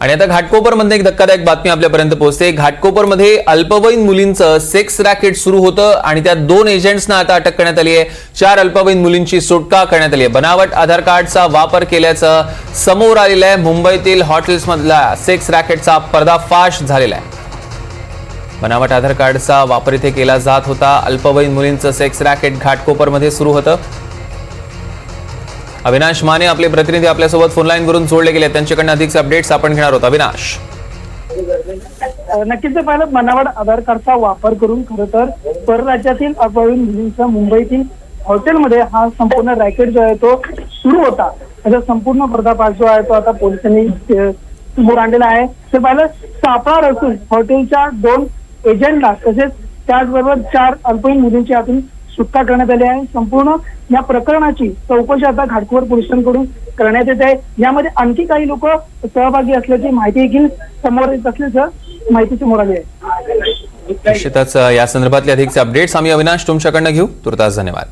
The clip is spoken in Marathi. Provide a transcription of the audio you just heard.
आणि आता घाटकोपरमध्ये एक धक्कादायक बातमी आपल्यापर्यंत पोहोचते. घाटकोपरमध्ये अल्पवयीन मुलींचं सेक्स रॅकेट सुरू होतं आणि त्या दोन एजंट्सना आता अटक करण्यात आली आहे. चार अल्पवयीन मुलींची सुटका करण्यात आली आहे. बनावट आधार कार्डचा वापर केल्याचं समोर आलेलं आहे. मुंबईतील हॉटेल्समधला सेक्स रॅकेटचा पर्दाफाश झालेला आहे. बनावट आधार कार्डचा वापर इथे केला जात होता. अल्पवयीन मुलींचं सेक्स रॅकेट घाटकोपरमध्ये सुरू होतं. अविनाश माने आपले प्रतिनिधी आपल्यासोबत फोनलाईन वरून जोडले गेले. त्यांच्याकडनं अधिक अपडेट्स आपण घेणार आहोत. अविनाश. नक्कीच ते पाहिलं मनावर आधार कार्डचा वापर करून खरं तर परराज्यातील अल्पवयीन मुलींचा मुंबईतील हॉटेलमध्ये हा संपूर्ण रॅकेट जो आहे तो सुरू होता. त्याचा संपूर्ण पर्दाफाश जो आहे तो आता पोलिसांनी समोर आणलेला आहे. ते पाहिलं सापळा रचून हॉटेलच्या दोन एजंटला तसेच त्याचबरोबर चार अल्पवयीन मुलींची आतून सुटका करण्यात आली आहे. संपूर्ण या प्रकरणाची चौकशी आता घाटकोर पोलिसांकडून करण्यात येत आहे. यामध्ये आणखी काही लोक सहभागी असल्याची माहिती देखील समोर येत असल्याचं माहिती समोर आली आहे. निश्चितच या संदर्भातले अधिकचे अपडेट्स आम्ही अविनाश तुमच्याकडनं घेऊ. तुर्तास धन्यवाद.